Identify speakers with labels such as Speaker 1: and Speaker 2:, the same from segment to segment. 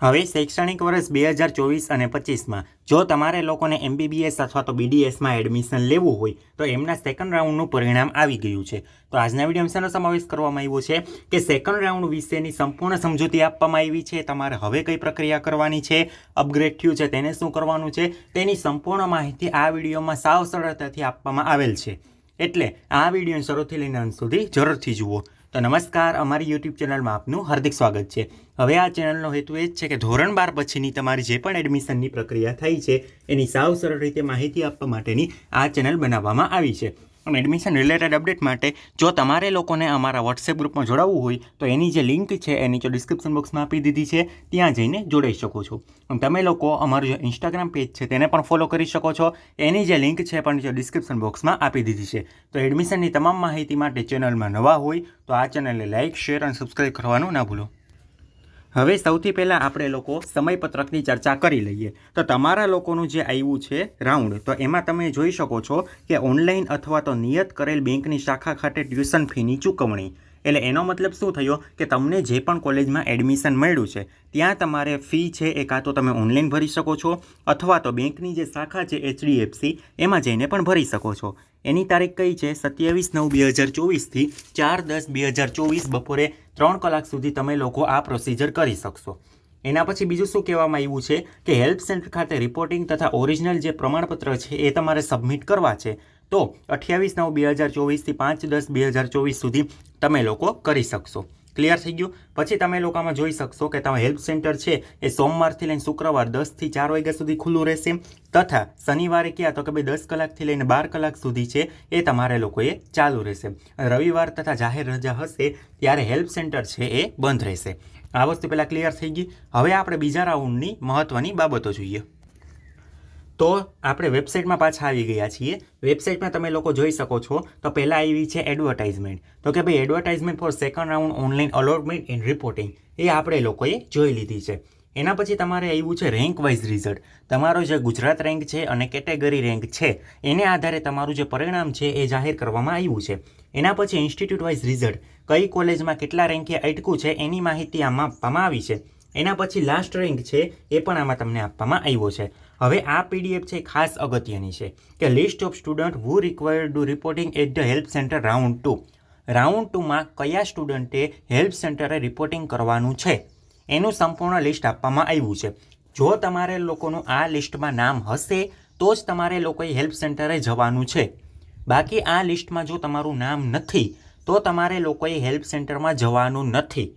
Speaker 1: હવે શૈક્ષણિક વર્ષ બે હજાર ચોવીસ અને પચીસમાં જો તમારે લોકોને એમબીબીએસ અથવા તો બીડીએસમાં એડમિશન લેવું હોય, તો એમના સેકન્ડ રાઉન્ડનું પરિણામ આવી ગયું છે. તો આજના વીડિયો સમાવેશ કરવામાં આવ્યો છે કે સેકન્ડ રાઉન્ડ વિશેની સંપૂર્ણ સમજૂતી આપવામાં આવી છે, તમારે હવે કઈ પ્રક્રિયા કરવાની છે અપગ્રેડ થયું છે, તેને શું કરવાનું છે, તેની સંપૂર્ણ માહિતી આ વિડીયોમાં સાવ સરળતાથી આપવામાં આવેલ છે. એટલે આ વીડિયો શરૂથી લઈને અંત સુધી જરૂરથી જુઓ. તો નમસ્કાર, અમારી યુટ્યુબ ચેનલમાં આપનું હાર્દિક સ્વાગત છે. હવે આ ચેનલનો હેતુ એ જ છે કે ધોરણ બાર પછીની તમારી જે પણ એડમિશનની પ્રક્રિયા થઈ છે, એની સાવ સરળ રીતે માહિતી આપવા માટેની આ ચેનલ બનાવવામાં આવી છે. અને એડમિશન રિલેટેડ અપડેટ માટે જો તમારે લોકોને અમારા વોટ્સએપ ગ્રુપમાં જોડાવવું હોય, તો એની જે લિંક છે, એ નીચે ડિસ્ક્રિપ્શન બોક્સમાં આપી દીધી છે. ત્યાં જઈને જોડાઈ શકો છો. અને તમે લોકો અમારું જે ઇન્સ્ટાગ્રામ પેજ છે, તેને પણ ફોલો કરી શકો છો. એની જે લિંક છે પણ નીચે ડિસ્ક્રિપ્શન બોક્સમાં આપી દીધી છે. તો એડમિશનની તમામ માહિતી માટે ચેનલમાં નવા હોય, તો આ ચેનલને લાઇક શેર અને સબસ્ક્રાઈબ કરવાનું ના ભૂલો. હવે સૌથી પહેલાં આપણે લોકો સમયપત્રકની ચર્ચા કરી લઈએ. તો તમારા લોકોનું જે આવ્યું છે રાઉન્ડ, તો એમાં તમે જોઈ શકો છો કે ઓનલાઈન અથવા તો નિયત કરેલ બેંકની શાખા ખાતે ટ્યુશન ફીની ચૂકવણી. એટલે એનો મતલબ શું થયો કે તમને જે પણ કોલેજમાં એડમિશન મળ્યું છે, ત્યાં તમારે ફી છે એ કાં તો તમે ઓનલાઈન ભરી શકો છો અથવા તો બેંકની જે શાખા છે એચડીએફસી, એમાં જઈને પણ ભરી શકો છો. એની તારીખ કઈ છે? સત્યાવીસ નવ બે હજાર ચોવીસથી ચાર દસ બે હજાર ચોવીસ બપોરે ત્રણ કલાક સુધી તમે લોકો આ પ્રોસિજર કરી શકશો. એના પછી બીજું શું કહેવામાં આવ્યું છે કે હેલ્પ સેન્ટર ખાતે રિપોર્ટિંગ તથા ઓરિજિનલ જે પ્રમાણપત્ર છે એ તમારે સબમિટ કરવા છે. તો અઠ્યાવીસ નવ બે હજાર ચોવીસથી પાંચ દસ બે હજાર ચોવીસ સુધી તમે લોકો કરી શકશો. ક્લિયર થઈ ગયું? પછી તમે લોકોમાં જોઈ શકશો કે તમે હેલ્પ સેન્ટર છે. એ સોમવારથી લઈને શુક્રવાર દસથી ચાર વાગ્યા સુધી ખુલ્લું રહેશે. તથા શનિવારે ક્યાં? તો કે ભાઈ દસ કલાકથી લઈને બાર કલાક સુધી છે. એ તમારે લોકોએ ચાલુ રહેશે. રવિવાર તથા જાહેર રજા હશે ત્યારે હેલ્પ સેન્ટર છે એ બંધ રહેશે. આ વસ્તુ પહેલાં ક્લિયર થઈ ગઈ. હવે આપણે બીજા રાઉન્ડની મહત્ત્વની બાબતો જોઈએ. તો આપણે વેબસાઇટમાં પાછા આવી ગયા છીએ. વેબસાઇટમાં તમે લોકો જોઈ શકો છો. તો પહેલાં આવી છે એડવર્ટાઇઝમેન્ટ તો કે ભાઈ advertisement for second round online allotment and reporting એ આપણે લોકોએ જોઈ લીધી છે. એના પછી તમારે આવ્યું છે રેન્ક વાઇઝ રિઝલ્ટ તમારો જે ગુજરાત રેન્ક છે અને કેટેગરી રેન્ક છે, એને આધારે તમારું જે પરિણામ છે એ જાહેર કરવામાં આવ્યું છે. એના પછી ઇન્સ્ટિટ્યૂટ વાઇઝ રિઝલ્ટ કઈ કોલેજમાં કેટલા રેન્કે અટકું છે એની માહિતી આમાં આપવામાં આવી છે. એના પછી લાસ્ટ રેન્ક છે એ પણ આમાં તમને આપવામાં આવ્યો છે. હવે આ પીડીએફ છે ખાસ અગત્યની છે કે list of student who required to reporting at the help centre round two round ટુમાં કયા સ્ટુડન્ટે હેલ્પ સેન્ટરે રિપોર્ટિંગ કરવાનું છે? એનું સંપૂર્ણ લિસ્ટ આપવામાં આવ્યું છે. જો તમારે લોકોનું આ લિસ્ટમાં નામ હશે, તો જ તમારે લોકોએ હેલ્પ સેન્ટરે જવાનું છે. બાકી આ લિસ્ટમાં જો તમારું નામ નથી, તો તમારે લોકોએ હેલ્પ સેન્ટરમાં જવાનું નથી.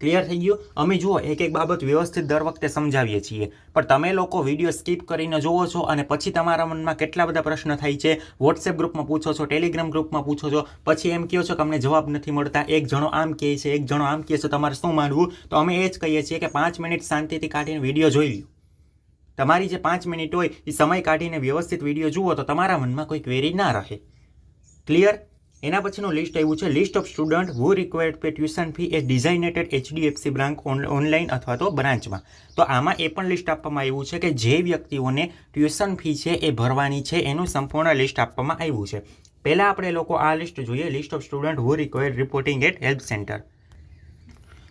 Speaker 1: ક્લિયર થઈ ગયું? અમે જુઓ, એક એક બાબત વ્યવસ્થિત દર વખતે સમજાવીએ છીએ. પણ તમે લોકો વીડિયો સ્કીપ કરીને જોવો છો અને પછી તમારા મનમાં કેટલા બધા પ્રશ્ન થાય છે? વોટ્સએપ ગ્રુપમાં પૂછો છો ટેલિગ્રામ ગ્રુપમાં પૂછો છો, પછી એમ કહો છો કે અમને જવાબ નથી મળતા. એક જણો આમ કહે છે, એક જણો આમ કહે છે, તમારે શું માનવું? તો અમે એ જ કહીએ છીએ કે પાંચ મિનિટ શાંતિથી કાઢીને વીડિયો જોઈ લ્યો. તમારી જે પાંચ મિનિટ હોય, એ સમય કાઢીને વ્યવસ્થિત વીડિયો જુઓ તો તમારા મનમાં કોઈ ક્વેરી ના રહે. ક્લિયર એના પછીનું લિસ્ટ આવ્યું છે list of student who required pay tuition fee a designated HDFC branch online અથવા તો બ્રાન્ચમાં તો આમાં એ પણ લિસ્ટ આપવામાં આવ્યું છે કે જે વ્યક્તિઓને ટ્યુશન ફી છે એ ભરવાની છે, એનું સંપૂર્ણ લિસ્ટ આપવામાં આવ્યું છે. પહેલાં આપણે લોકો આ લિસ્ટ જોઈએ list of student who required reporting at help centre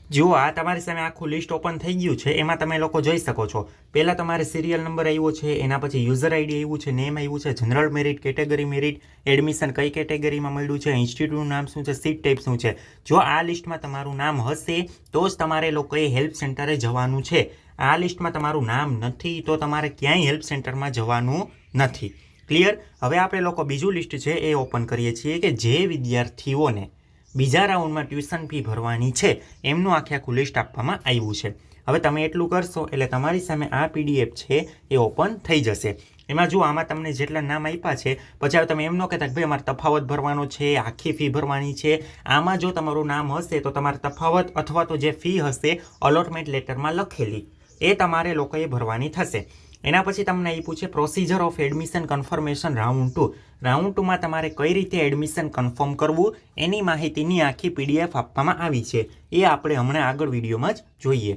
Speaker 1: જુઓ આ તમારી સામે આખું લિસ્ટ ઓપન થઈ ગયું છે, એમાં તમે લોકો જોઈ શકો છો. પહેલાં તમારે સિરિયલ નંબર આવ્યો છે, એના પછી યુઝર આઈડી આવ્યું છે નેમ આવ્યું છે general merit category merit admission કઈ કેટેગરીમાં મળ્યું છે ઇન્સ્ટિટ્યૂટનું નામ શું છે સીટ ટાઈપ શું છે. જો આ લિસ્ટમાં તમારું નામ હશે, તો જ તમારે લોકોએ હેલ્પ સેન્ટરે જવાનું છે. આ લિસ્ટમાં તમારું નામ નથી, તો તમારે ક્યાંય હેલ્પ સેન્ટરમાં જવાનું નથી. ક્લિયર હવે આપણે લોકો બીજું લિસ્ટ છે, એ ઓપન કરીએ છીએ કે જે વિદ્યાર્થીઓને બીજા રાઉન્ડમાં ટ્યુશન ફી ભરવાની છે. એમનું આખે આખું લિસ્ટ આપવામાં આવ્યું છે. હવે તમે એટલું કરશો એટલે તમારી સામે આ પીડીએફ છે એ ઓપન થઈ જશે. એમાં જો આમાં તમને જેટલા નામ આપ્યા છે, પછી તમે એમ ન કહેતા કે ભાઈ અમારે તફાવત ભરવાનો છે, આખી ફી ભરવાની છે. આમાં જો તમારું નામ હશે તો તમારે તફાવત અથવા તો જે ફી હશે અલોટમેન્ટ લેટરમાં લખેલી. એ તમારે લોકોએ ભરવાની થશે. એના પછી તમને એ પૂછે procedure of admission confirmation round two round ટુમાં તમારે કઈ રીતે એડમિશન કન્ફર્મ કરવું એની માહિતીની આખી પીડીએફ આપવામાં આવી છે. એ આપણે હમણાં આગળ વિડીયોમાં જ જોઈએ.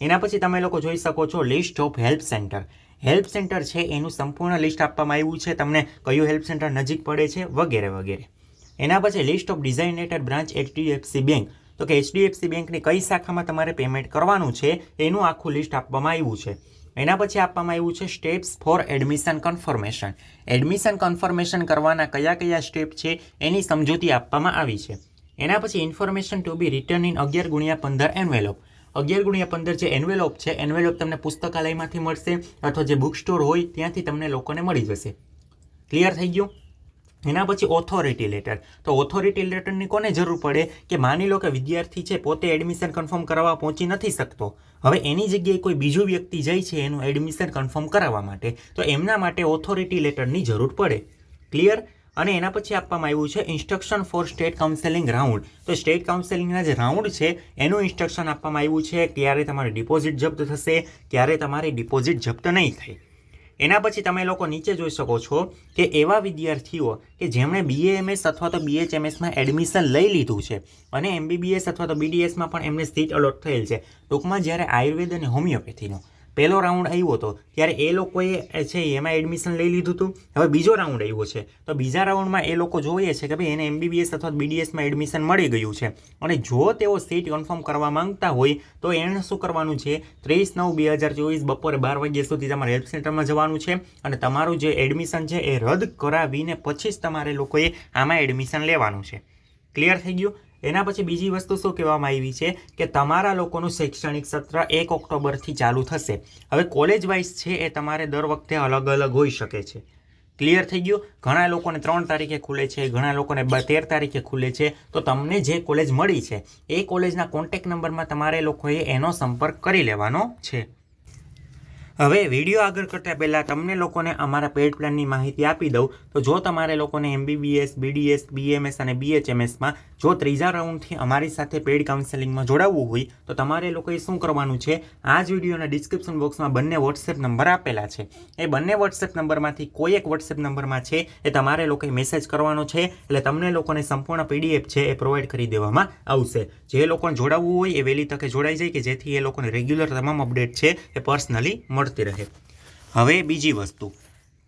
Speaker 1: એના પછી તમે લોકો જોઈ શકો છો list of help centre. Help centre છે, એનું સંપૂર્ણ લિસ્ટ આપવામાં આવ્યું છે, તમને કયું હેલ્પ સેન્ટર નજીક પડે છે વગેરે વગેરે. એના પછી list of designated branch HDFC bank. તો કે એચડીએફસી બેંકની કઈ શાખામાં તમારે પેમેન્ટ કરવાનું છે, એનું આખું લિસ્ટ આપવામાં આવ્યું છે. એના પછી આપવામાં આવ્યું છે steps for admission confirmation admission confirmation કરવાના કયા કયા સ્ટેપ છે એની સમજૂતી આપવામાં આવી છે. એના પછી information to be return in અગિયાર ગુણ્યા પંદર એન્વેલોપ અગિયાર ગુણ્યા પંદર જે એન્વેલોપ છે એન્વેલોપ તમને પુસ્તકાલયમાંથી મળશે અથવા જે બુક સ્ટોર હોય ત્યાંથી તમને લોકોને મળી જશે. ક્લિયર થઈ ગયું? એના પછી ઓથોરિટી લેટર તો ઓથોરિટી લેટરની કોને જરૂર પડે? કે માની લો કે વિદ્યાર્થી છે, પોતે એડમિશન કન્ફર્મ કરાવવા પહોંચી નથી શકતો. હવે એની જગ્યાએ કોઈ બીજું વ્યક્તિ જાય છે, એનું એડમિશન કન્ફર્મ કરાવવા માટે, તો એમના માટે ઓથોરિટી લેટરની જરૂર પડે. ક્લિયર અને એના પછી આપવામાં આવ્યું છે instruction for state counselling round તો સ્ટેટ કાઉન્સેલિંગના જે રાઉન્ડ છે, એનું ઇન્સ્ટ્રક્શન આપવામાં આવ્યું છે, ક્યારે તમારી ડિપોઝિટ જપ્ત થશે, ક્યારે તમારી ડિપોઝિટ જપ્ત નહીં થાય. એના પછી તમે લોકો નીચે જોઈ શકો છો કે એવા વિદ્યાર્થીઓ કે જેમણે બીએએમએસ અથવા તો બીએચએમએસમાં એડમિશન લઈ લીધું છે અને એમબીબીએસ અથવા તો બીડીએસમાં પણ એમને સીટ અલોટ થયેલ છે. ટૂંકમાં જ્યારે આયુર્વેદ અને હોમિયોપેથીનો પહેલો રાઉન્ડ આવ્યો હતો, ત્યારે એ લોકોએ છે, એમાં એડમિશન લઈ લીધું હતું. હવે બીજો રાઉન્ડ આવ્યો છે. તો બીજા રાઉન્ડમાં એ લોકો જોઈએ છે કે ભાઈ એને એમબીબીએસ અથવા બીડીએસમાં એડમિશન મળી ગયું છે. અને જો તેઓ સીટ કન્ફર્મ કરવા માંગતા હોય, તો એણે શું કરવાનું છે? ત્રીસ નવ બે હજાર ચોવીસ બપોરે બાર વાગ્યા સુધી તમારે હેલ્પ સેન્ટરમાં જવાનું છે. અને તમારું જે એડમિશન છે એ રદ કરાવીને પછી જ તમારે લોકોએ આમાં એડમિશન લેવાનું છે. ક્લિયર થઈ ગયું? એના પછી બીજી વસ્તુ શું કહેવામાં આવી છે કે તમારા લોકોનું શૈક્ષણિક સત્ર એક ઓક્ટોબરથી ચાલુ થશે. હવે કોલેજ વાઇઝ છે એ તમારે દર વખતે અલગ અલગ હોઈ શકે છે. ક્લિયર થઈ ગયું? ઘણા લોકોને ત્રણ તારીખે ખુલે છે, ઘણા લોકોને તેર તારીખે ખુલે છે. તો તમને જે કોલેજ મળી છે, એ કોલેજના કોન્ટેક નંબરમાં તમારે લોકોએ એનો સંપર્ક કરી લેવાનો છે. હવે વીડિયો આગળ કરતાં પહેલાં તમને લોકોને અમારા પેડ પ્લાનની માહિતી આપી દઉં. તો જો તમારે લોકોને એમબીબીએસ બીડીએસ બીએમએસ અને બીએચએમએસમાં જો ત્રીજા રાઉન્ડથી અમારી સાથે પેડ કાઉન્સેલિંગમાં જોડાવવું હોય, તો તમારે લોકોએ શું કરવાનું છે? આ જ વિડીયોના ડિસ્ક્રિપ્શન બોક્સમાં બંને વોટ્સએપ નંબર આપેલા છે. એ બંને વોટ્સએપ નંબરમાંથી કોઈ એક વોટ્સએપ નંબરમાં છે, એ તમારે લોકોએ મેસેજ કરવાનો છે, એટલે તમને લોકોને સંપૂર્ણ પીડીએફ છે એ પ્રોવાઈડ કરી દેવામાં આવશે. જે લોકોને જોડાવવું હોય એ વહેલી તકે જોડાઈ જાય કે જેથી એ લોકોને રેગ્યુલર તમામ અપડેટ છે એ પર્સનલી મળે મળતી રહે. હવે બીજી વસ્તુ,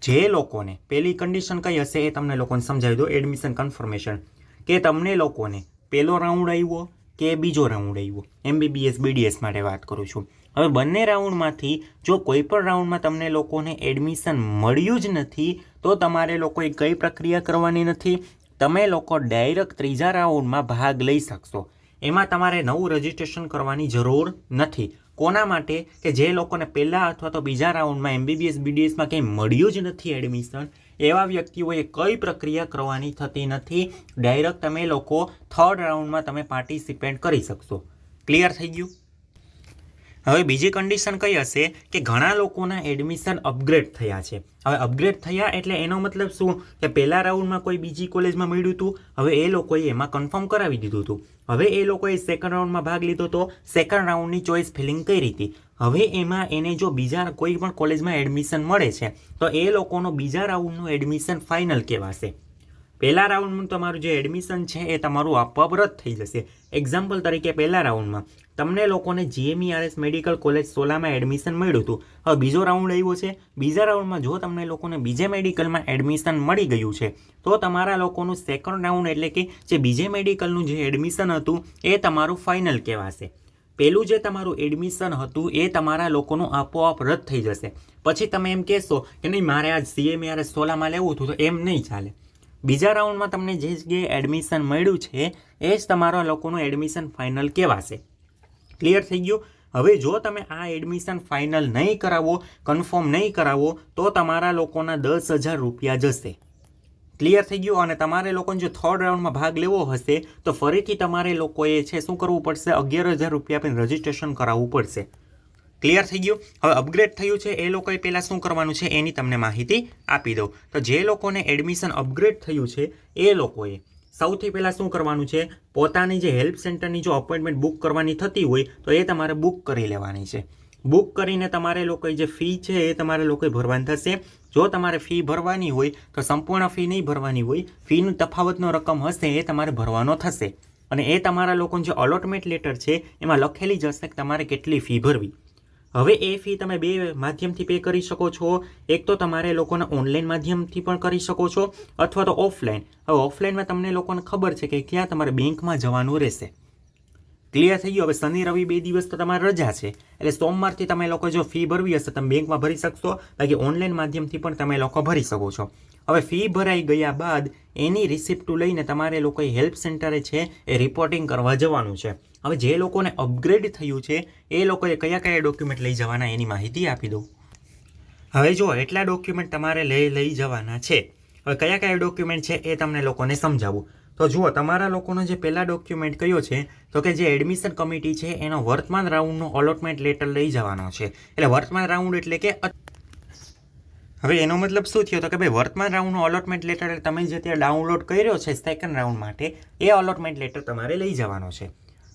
Speaker 1: જે લોકોને પહેલી કન્ડિશન કઈ હશે એ તમને લોકોને સમજાવી દો એડમિશન કન્ફર્મેશન કે તમને લોકોને પહેલો રાઉન્ડ આવ્યો કે બીજો રાઉન્ડ આવ્યો. એમબીબીએસ બીડીએસ માટે વાત કરું છું. હવે બંને રાઉન્ડમાંથી જો કોઈ પણ રાઉન્ડમાં તમને લોકોને એડમિશન મળ્યું જ નથી, તો તમારે લોકોએ કઈ પ્રક્રિયા કરવાની નથી. તમે લોકો ડાયરેક્ટ ત્રીજા રાઉન્ડમાં ભાગ લઈ શકશો. એમાં તમારે નવું રજિસ્ટ્રેશન કરવાની જરૂર નથી. કોના માટે? કે જે લોકોને પહેલાં અથવા તો બીજા રાઉન્ડમાં એમબીબીએસ બીડીએસમાં કંઈ મળ્યું જ નથી એડમિશન એવા વ્યક્તિઓએ કઈ પ્રક્રિયા કરવાની થતી નથી? ડાયરેક્ટ તમે લોકો થર્ડ રાઉન્ડમાં તમે પાર્ટિસિપેટ કરી શકશો. ક્લિયર થઈ ગયું? હવે બીજી કન્ડિશન કઈ હશે કે ઘણા લોકોના એડમિશન અપગ્રેડ થયા છે. હવે અપગ્રેડ થયા એટલે એનો મતલબ શું? કે પહેલા રાઉન્ડમાં કોઈ બીજી કોલેજમાં મળ્યું હતું હવે એ લોકોએ એમાં કન્ફર્મ કરાવી દીધું હતું હવે એ લોકોએ સેકન્ડ રાઉન્ડમાં ભાગ લીધો તો સેકન્ડ રાઉન્ડની ચોઈસ ફિલિંગ કરી હતી હવે એમાં એને જો બીજા કોઈ પણ કોલેજમાં એડમિશન મળે છે, તો એ લોકોનો બીજા રાઉન્ડનું એડમિશન ફાઇનલ કહેવાશે. પહેલા રાઉન્ડનું તમારું જે એડમિશન છે એ તમારું આપોઆપ રદ થઈ જશે. એક્ઝામ્પલ તરીકે પહેલા રાઉન્ડમાં તમને લોકોને જીએમઈઆરએસ મેડિકલ કોલેજ સોલામાં એડમિશન મળ્યું હતું. હવે બીજો રાઉન્ડ આવ્યો છે. બીજા રાઉન્ડમાં જો તમને લોકોને બીજે મેડિકલમાં એડમિશન મળી ગયું છે, તો તમારા લોકોનું સેકન્ડ રાઉન્ડ એટલે કે જે બીજે મેડિકલનું જે એડમિશન હતું, એ તમારું ફાઇનલ કહેવાશે. પહેલું જે તમારું એડમિશન હતું, એ તમારા લોકોનું આપોઆપ રદ થઈ જશે. પછી તમે એમ કહેશો કે નહીં, મારે આજ સીએમઆરએસ સોલામાં લેવું હતું, તો એમ નહીં ચાલે. બીજા રાઉન્ડમાં તમને જે જગ્યાએ એડમિશન મળ્યું છે, એ જ તમારા લોકોનું એડમિશન ફાઇનલ કહેવાશે. ક્લિયર થઈ ગયું? હવે જો તમે આ એડમિશન ફાઇનલ નહીં કરાવો કન્ફર્મ નહીં કરાવો, તો તમારા લોકોના દસ હજાર રૂપિયા જશે. ક્લિયર થઈ ગયું? અને તમારે લોકોને જો થર્ડ રાઉન્ડમાં ભાગ લેવો હશે, તો ફરીથી તમારે લોકોએ છે શું કરવું પડશે? અગિયાર હજાર રૂપિયા આપીને રજિસ્ટ્રેશન કરાવવું પડશે. ક્લિયર થઈ ગયું? હવે અપગ્રેડ થયું છે, એ લોકોએ પહેલાં શું કરવાનું છે, એની તમને માહિતી આપી દઉં. તો જે લોકોને એડમિશન અપગ્રેડ થયું છે, એ લોકોએ સૌથી પહેલાં શું કરવાનું છે, પોતાની જે હેલ્પ સેન્ટરની જો અપોઇન્ટમેન્ટ બુક કરવાની થતી હોય, તો એ તમારે બુક કરી લેવાની છે. બુક કરીને તમારે લોકોએ જે ફી છે, એ તમારે લોકોએ ભરવાની થશે. જો તમારે ફી ભરવાની હોય, તો સંપૂર્ણ ફી નહીં ભરવાની હોય ફીનું તફાવતનો રકમ હશે, એ તમારે ભરવાનો થશે. અને એ તમારા લોકોનું જે અલોટમેન્ટ લેટર છે, એમાં લખેલી જ હશે કે તમારે કેટલી ફી ભરવી. હવે એ ફી તમે બે માધ્યમથી પે કરી શકો છો. એક તો તમારે લોકોને ઓનલાઈન માધ્યમથી પણ કરી શકો છો, અથવા તો ઓફલાઈન હવે ઓફલાઈનમાં તમને લોકોને ખબર છે કે ક્યાં તમારે બેંકમાં જવાનું રહેશે. ક્લિયર થઈ ગયું? હવે શનિ, રવિ બે દિવસ તો તમારે રજા છે. એટલે સોમવારથી તમે લોકો જો ફી ભરવી હશે, તમે બેંકમાં ભરી શકશો. બાકી ઓનલાઈન માધ્યમથી પણ તમે લોકો ભરી શકો છો. હવે ફી ભરાઈ ગયા બાદ એની રિસિપ્ટ લઈને તમારે લોકોએ હેલ્પ સેન્ટરે છે એ રિપોર્ટિંગ કરવા જવાનું છે. હવે જે લોકોને અપગ્રેડ થયું છે, એ લોકોએ કયા કયા ડોક્યુમેન્ટ લઈ જવાના એની માહિતી આપી દઉં. હવે જો એટલા ડોક્યુમેન્ટ તમારે લઈ લઈ જવાના છે. હવે કયા કયા ડોક્યુમેન્ટ છે એ તમને લોકોને સમજાવું. તો જુઓ, તમારા લોકોનો જે પહેલા ડોક્યુમેન્ટ કયો છે, તો કે જે એડમિશન કમિટી છે, એનો વર્તમાન રાઉન્ડનો અલોટમેન્ટ લેટર લઈ જવાનો છે. એટલે વર્તમાન રાઉન્ડ એટલે કે હવે એનો મતલબ શું થયો? તો કે ભાઈ, વર્તમાન રાઉન્ડનો અલોટમેન્ટ લેટર તમે જે ત્યાં ડાઉનલોડ કર્યો છે સેકન્ડ રાઉન્ડ માટે, એ અલોટમેન્ટ લેટર તમારે લઈ જવાનો છે.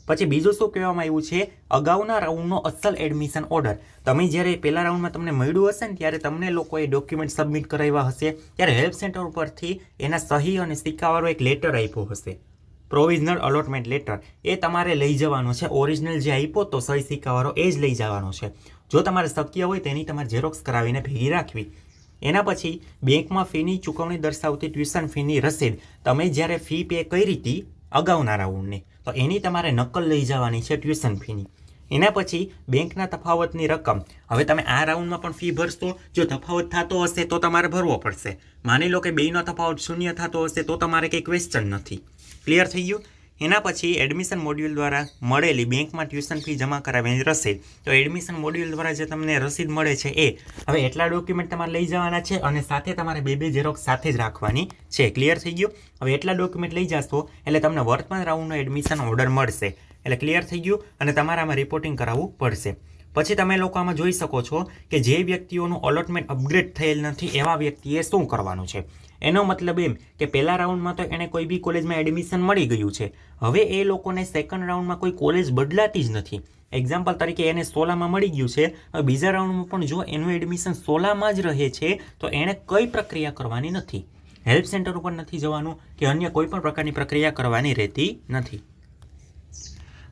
Speaker 1: પછી બીજું શું કહેવામાં આવ્યું છે? અગાઉના રાઉન્ડનો અસલ એડમિશન ઓર્ડર તમે જ્યારે પહેલા રાઉન્ડમાં તમને મળ્યું હશે ને, ત્યારે તમને લોકોએ ડોક્યુમેન્ટ સબમિટ કરાવ્યા હશે. ત્યારે હેલ્પ સેન્ટર ઉપરથી એના સહી અને સિક્કાવાળો એક લેટર આપ્યો હશે. પ્રોવિઝનલ અલોટમેન્ટ લેટર એ તમારે લઈ જવાનો છે. ઓરિજિનલ જે આપ્યો તો સહી સિક્કાવાળો એ જ લઈ જવાનો છે. જો તમારે શક્ય હોય તેની તમારે ઝેરોક્સ કરાવીને ભેગી રાખવી. એના પછી બેંકમાં ફીની ચૂકવણી દર્શાવતી ટ્યુશન ફીની રસીદ તમે જ્યારે ફી પે કરી હતી અગાઉના રાઉન્ડની, તો એની તમારે નકલ લઈ જવાની છે ટ્યુશન ફીની. એના પછી બેંકના તફાવતની રકમ. હવે તમે આ રાઉન્ડમાં પણ ફી ભરશો, જો તફાવત થતો હશે તો તમારે ભરવો પડશે. માની લો કે બેયનો તફાવત શૂન્ય થતો હશે તો તમારે કંઈ ક્વેશ્ચન નથી. ક્લિયર થઈ ગયું? એના પછી એડમિશન મોડ્યુલ દ્વારા મળેલી બેંકમાં ટ્યુશન ફી જમા કરાવેલી રસીદ તો એડમિશન મોડ્યુલ દ્વારા જે તમને રસીદ મળે છે એ હવે એટલા ડોક્યુમેન્ટ તમારે લઈ જવાના છે અને સાથે તમારે બે બે ઝેરોક્સ સાથે જ રાખવાની છે. ક્લિયર થઈ ગયું? હવે એટલા ડોક્યુમેન્ટ લઈ જશો એટલે તમને વર્તમાન રાઉન્ડનો એડમિશન ઓર્ડર મળશે. એટલે ક્લિયર થઈ ગયું અને તમારે આમાં રિપોર્ટિંગ કરાવવું પડશે. પછી તમે લોકો આમાં જોઈ શકો છો કે જે વ્યક્તિઓનું અલોટમેન્ટ અપગ્રેડ થયેલ નથી એવા વ્યક્તિએ શું કરવાનું છે? એનો મતલબ એમ કે પહેલા રાઉન્ડમાં તો એને કોઈ બી કોલેજમાં એડમિશન મળી ગયું છે. હવે એ લોકોને સેકન્ડ રાઉન્ડમાં કોઈ કોલેજ બદલાતી જ નથી. એક્ઝામ્પલ તરીકે એને સોલામાં મળી ગયું છે. હવે બીજા રાઉન્ડમાં પણ જો એનું એડમિશન સોલામાં જ રહે છે, તો એણે કઈ પ્રક્રિયા કરવાની નથી. હેલ્પ સેન્ટર ઉપર નથી જવાનું કે અન્ય કોઈ પણ પ્રકારની પ્રક્રિયા કરવાની રહેતી નથી.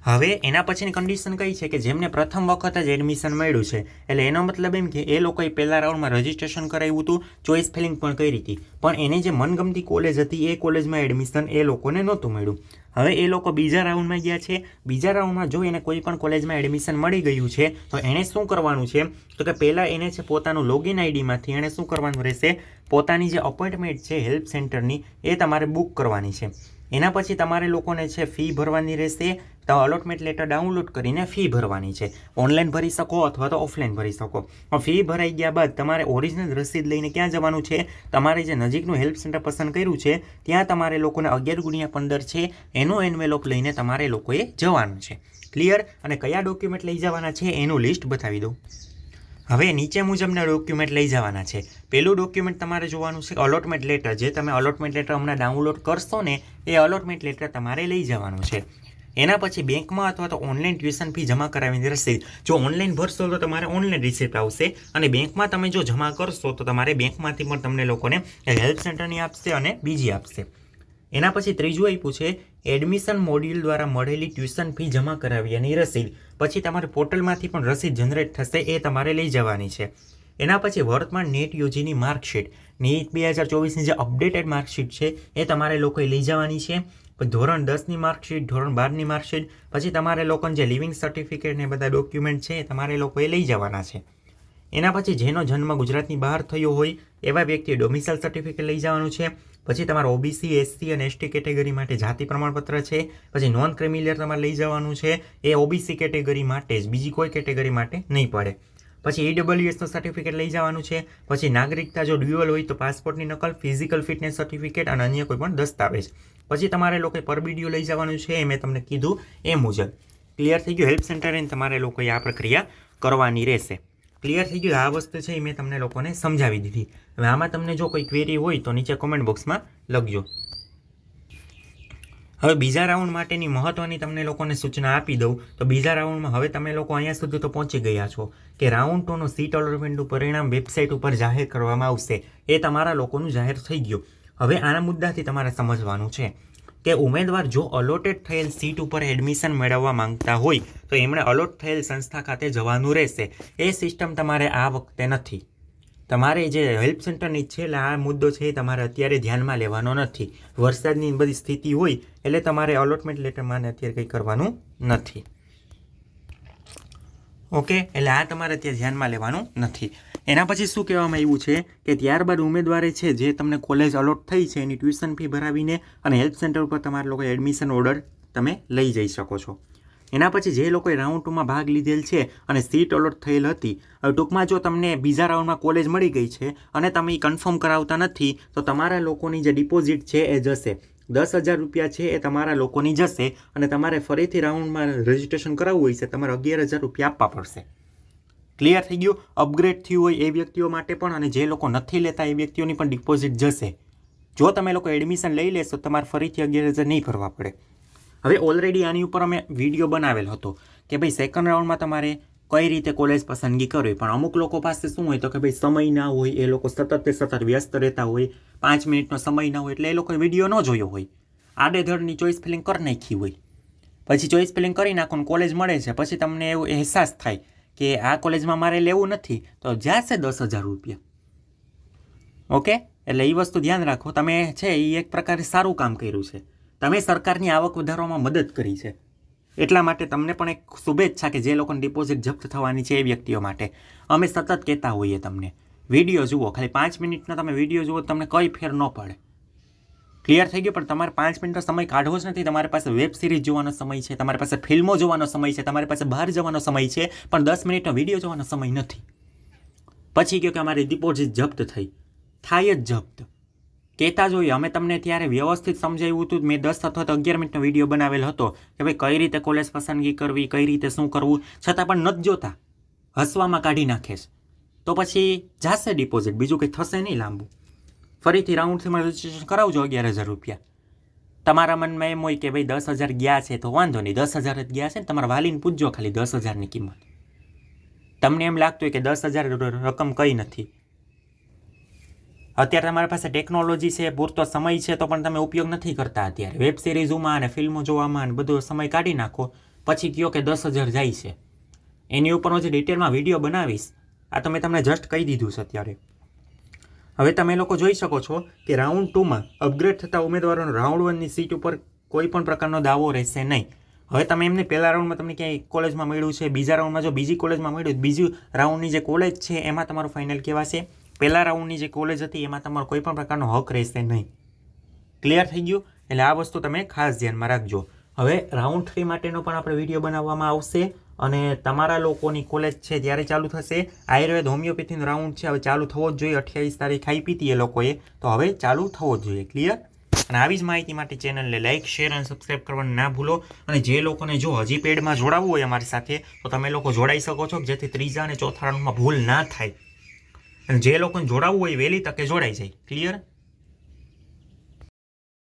Speaker 1: હવે એના પછીની કન્ડિશન કઈ છે કે જેમને પ્રથમ વખત જ એડમિશન મળ્યું છે? એટલે એનો મતલબ એમ કે એ લોકોએ પહેલા રાઉન્ડમાં રજિસ્ટ્રેશન કરાવ્યું હતું ચોઈસ ફિલિંગ પણ કરી હતી. પણ એને જે મનગમતી કોલેજ હતી, એ કોલેજમાં એડમિશન એ લોકોને નહોતું મળ્યું. હવે એ લોકો બીજા રાઉન્ડમાં ગયા છે. બીજા રાઉન્ડમાં જો એને કોઈ પણ કોલેજમાં એડમિશન મળી ગયું છે, તો એણે શું કરવાનું છે? તો કે પહેલાં એને છે પોતાનું લોગિન આઈડીમાંથી એણે શું કરવાનું રહેશે? પોતાની જે અપોઇન્ટમેન્ટ છે હેલ્પ સેન્ટરની એ તમારે બુક કરવાની છે. એના પછી તમારે લોકોને છે ફી ભરવાની રહેશે. તો અલોટમેન્ટ લેટર ડાઉનલોડ કરીને ફી ભરવાની છે. ઓનલાઈન ભરી શકો અથવા તો ઓફલાઈન ભરી શકો. ફી ભરાઈ ગયા બાદ તમારે ઓરિજિનલ રસીદ લઈને ક્યાં જવાનું છે? તમારે જે નજીકનું હેલ્પ સેન્ટર પસંદ કર્યું છે, ત્યાં તમારે લોકોને અગિયાર ગુણ્યા પંદર છે, એનો એન્વેલોપ લઈને તમારે લોકોએ જવાનું છે. ક્લિયર અને કયા ડોક્યુમેન્ટ લઈ જવાના છે, એનું લિસ્ટ બતાવી દઉં. હવે નીચે મુજબના ડોક્યુમેન્ટ લઈ જવાના છે. પહેલું ડોક્યુમેન્ટ તમારે જોવાનું છે અલોટમેન્ટ લેટર જે તમે અલોટમેન્ટ લેટર હમણાં ડાઉનલોડ કરશો ને, એ અલોટમેન્ટ લેટર તમારે લઈ જવાનું છે. એના પછી બેંકમાં અથવા તો ઓનલાઈન ટ્યુશન ફી જમા કરાવીને રસીદ જો ઓનલાઈન ભરશો તો તમારે ઓનલાઈન રિસિપ્ટ આવશે અને બેંકમાં તમે જો જમા કરશો તો તમારે બેંકમાંથી પણ તમને લોકોને હેલ્પ સેન્ટરની આપશે અને બીજી આપશે. એના પછી ત્રીજું આપ્યું છે એડમિશન મોડ્યુલ દ્વારા મળેલી ટ્યુશન ફી જમા કરાવ્યાની રસીદ પછી તમારે પોર્ટલમાંથી પણ રસીદ જનરેટ થશે એ તમારે લઈ જવાની છે. એના પછી વર્તમાન નેટ યુજીની માર્કશીટ. નીટ બે હજાર ચોવીસની જે અપડેટેડ માર્કશીટ છે એ તમારે લોકોએ લઈ જવાની છે. ધોરણ દસની માર્કશીટ, ધોરણ બારની માર્કશીટ, પછી તમારે લોકોને જે લિવિંગ સર્ટિફિકેટ ને બધા ડોક્યુમેન્ટ છે એ તમારે લોકોએ લઈ જવાના છે. એના પછી જેનો જન્મ ગુજરાતની બહાર થયો હોય એવા વ્યક્તિએ ડોમિસાઇલ સર્ટિફિકેટ લઈ જવાનું છે. પછી તમારે ઓબીસી એસસી અને એસટી કેટેગરી માટે જાતિ પ્રમાણપત્ર છે, પછી નોન ક્રિમિલિયર તમારે લઈ જવાનું છે, એ ઓબીસી કેટેગરી માટે જ, બીજી કોઈ કેટેગરી માટે નહીં પડે. પછી ઈડબ્લ્યુએસનું સર્ટિફિકેટ લઈ જવાનું છે, પછી નાગરિકતા જો ડ્યુઅલ હોય તો પાસપોર્ટની નકલ ફિઝિકલ ફિટનેસ સર્ટિફિકેટ અને અન્ય કોઈ પણ દસ્તાવેજ. પછી તમારે લોકોએ પરબીડીઓ લઈ જવાનું છે, એ મેં તમને કીધું એ મુજબ. ક્લિયર થઈ ગયું? હેલ્પ સેન્ટરે તમારે લોકોએ આ પ્રક્રિયા કરવાની રહેશે. ક્લિયર થઈ ગયું? આ વસ્તુ છે એ મેં તમને લોકોને સમજાવી દીધી. હવે આમાં તમને જો કોઈ ક્વેરી હોય તો નીચે કોમેન્ટ બોક્સમાં લખજો. હવે બીજા રાઉન્ડ માટેની મહત્ત્વની તમને લોકોને સૂચના આપી દઉં. તો બીજા રાઉન્ડમાં હવે તમે લોકો અહીંયા સુધી તો પહોંચી ગયા છો કે રાઉન્ડ ટુનું સીટ અલોટમેન્ટનું પરિણામ વેબસાઇટ ઉપર જાહેર કરવામાં આવશે. એ તમારા લોકોનું જાહેર થઈ ગયું. હવે આના મુદ્દાથી તમારે સમજવાનું છે. કે ઉમેદવાર જો અલોટેડ થયેલ સીટ ઉપર એડમિશન મેળવવા માંગતા હોય, તો એમણે અલોટ થયેલ સંસ્થા ખાતે જવાનું રહેશે. એ સિસ્ટમ તમારે આ વખતે નથી. તમારે જે હેલ્પ સેન્ટરની છે એટલે આ મુદ્દો છે એ તમારે અત્યારે ધ્યાનમાં લેવાનો નથી. વરસાદની બધી સ્થિતિ હોય, એટલે તમારે અલોટમેન્ટ લેટરમાં અત્યારે કંઈ કરવાનું નથી. ઓકે? એટલે આ તમારે ત્યાં ધ્યાનમાં લેવાનું નથી. એના પછી શું કહેવામાં આવ્યું છે કે ત્યારબાદ ઉમેદવારે છે જે તમને કોલેજ અલોટ થઈ છે, એની ટ્યુશન ફી ભરાવીને અને હેલ્પ સેન્ટર ઉપર તમારા લોકો એડમિશન ઓર્ડર તમે લઈ જઈ શકો છો. એના પછી જે લોકોએ રાઉન્ડ ટુમાં ભાગ લીધેલ છે અને સીટ અલોટ થયેલ હતી, હવે ટૂંકમાં જો તમને બીજા રાઉન્ડમાં કોલેજ મળી ગઈ છે અને તમે એ કન્ફર્મ કરાવતા નથી, તો તમારા લોકોની જે ડિપોઝિટ છે એ જશે. દસ હજાર રૂપિયા છે એ તમારા લોકોની જશે અને તમારે ફરીથી રાઉન્ડમાં રજિસ્ટ્રેશન કરાવવું હોય છે, તમારે અગિયાર હજાર રૂપિયા આપવા પડશે. ક્લિયર થઈ ગયું? અપગ્રેડ થયું હોય એ વ્યક્તિઓ માટે પણ અને જે લોકો નથી લેતા એ વ્યક્તિઓની પણ ડિપોઝિટ જશે. જો તમે લોકો એડમિશન લઈ લેશો, તમારે ફરીથી અગિયાર હજાર નહીં ભરવા પડે. હવે ઓલરેડી આની ઉપર અમે વીડિયો બનાવેલ હતો કે ભાઈ સેકન્ડ રાઉન્ડમાં તમારે કઈ રીતે કોલેજ પસંદગી કરવી? પણ અમુક લોકો પાસે શું હોય તો કે ભાઈ સમય ના હોય, એ લોકો સતત સતત વ્યસ્ત રહેતા હોય, પાંચ મિનિટનો સમય ના હોય એટલે એ લોકોએ વીડિયો ન જોયો હોય. આડેધડની ચોઈસ ફિલિંગ કરી નાખી હોય. પછી ચોઈસ ફિલિંગ કરી નાખો કોલેજ મળે છે, પછી તમને એવું અહેસાસ થાય કે આ કોલેજમાં મારે લેવું નથી, તો જશે દસ હજાર રૂપિયા. ઓકે? એટલે એ વસ્તુ ધ્યાન રાખો. તમે છે એ એક પ્રકારે સારું કામ કર્યું છે. તમે સરકારની આવક વધારવામાં મદદ કરી છે. એટલા માટે તમને પણ એક શુભેચ્છા કે જે લોકોની ડિપોઝિટ જપ્ત થવાની છે એ વ્યક્તિઓ માટે. અમે સતત કહેતા હોઈએ તમને. વીડિયો જુઓ, ખાલી પાંચ મિનિટનો તમે વીડિયો જુઓ તમને કંઈ ફેર ન પડે. ક્લિયર થઈ ગયું? પણ તમારે પાંચ મિનિટનો સમય કાઢવો જ નથી. તમારી પાસે વેબ સિરીઝ જોવાનો સમય છે, તમારી પાસે ફિલ્મો જોવાનો સમય છે, તમારી પાસે બહાર જવાનો સમય છે, પણ દસ મિનિટનો વીડિયો જોવાનો સમય નથી. પછી કહો કે અમારી ડિપોઝિટ જપ્ત થઈ. થાય જ જપ્ત. કહેતા જોઈએ અમે તમને ત્યારે વ્યવસ્થિત સમજાવ્યું હતું. મેં દસ અથવા તો અગિયાર મિનિટનો વીડિયો બનાવેલ હતો કે ભાઈ કઈ રીતે કોલેજ પસંદગી કરવી, કઈ રીતે શું કરવું, છતાં પણ નથી જોતા. હસવામાં કાઢી નાખે છે. તો પછી જાશે ડિપોઝિટ બીજું કંઈ થશે નહીં લાંબુ. ફરીથી રાઉન્ડથી મને રજિસ્ટ્રેશન કરાવજો અગિયાર હજાર રૂપિયા. તમારા મનમાં એમ હોય કે ભાઈ દસ હજાર ગયા છે તો વાંધો નહીં. દસ હજાર જ ગયા છે ને તમારા વાલીને પૂછજો ખાલી દસ હજારની કિંમત. તમને એમ લાગતું હોય કે દસ હજાર રકમ કંઈ નથી. અત્યારે તમારી પાસે ટેકનોલોજી છે, પૂરતો સમય છે તો પણ તમે ઉપયોગ નથી કરતા અત્યારે. વેબ સિરીઝોમાં અને ફિલ્મો જોવામાં અને બધો સમય કાઢી નાખો, પછી કહો કે દસ હજાર જાય છે. એની ઉપર હું જે ડિટેલમાં વીડિયો બનાવીશ, આ તો મેં તમને જસ્ટ કહી દીધું છે અત્યારે. હવે તમે લોકો જોઈ શકો છો કે રાઉન્ડ ટુમાં અપગ્રેડ થતા ઉમેદવારોનો રાઉન્ડ વનની સીટ ઉપર કોઈ પણ પ્રકારનો દાવો રહેશે નહીં. હવે તમે એમને પહેલા રાઉન્ડમાં તમને ક્યાંય કોલેજમાં મળ્યું છે, બીજા રાઉન્ડમાં જો બીજી કોલેજમાં મળ્યું, બીજું રાઉન્ડની જે કોલેજ છે, એમાં તમારું ફાઇનલ કહેવાશે. પહેલા રાઉન્ડની જે કોલેજ હતી, એમાં તમારો કોઈ પણ પ્રકારનો હક રહેશે નહીં. ક્લિયર થઈ ગયું? એટલે આ વસ્તુ તમે ખાસ ધ્યાનમાં રાખજો. હવે રાઉન્ડ થ્રી માટેનો પણ આપણે વીડિયો બનાવવામાં આવશે અને તમારા લોકોની કોલેજ છે ત્યારે ચાલુ થશે. આયુર્વેદ, હોમિયોપેથીનો રાઉન્ડ છે, હવે ચાલુ થવો જ જોઈએ. અઠ્યાવીસ તારીખ આપી હતી એ લોકોએ, તો હવે ચાલુ થવો જ જોઈએ. ક્લિયર અને આવી જ માહિતી માટે ચેનલને લાઇક શેર અને સબસ્ક્રાઇબ કરવાનું ના ભૂલો. અને જે લોકોને જો હજી પેડમાં જોડાવવું હોય અમારી સાથે, તો તમે લોકો જોડાઈ શકો છો, જેથી ત્રીજા અને ચોથા રાઉન્ડમાં ભૂલ ના થાય. અને જે લોકોને જોડાવવું હોય વહેલી તકે જોડાઈ જાય. ક્લિયર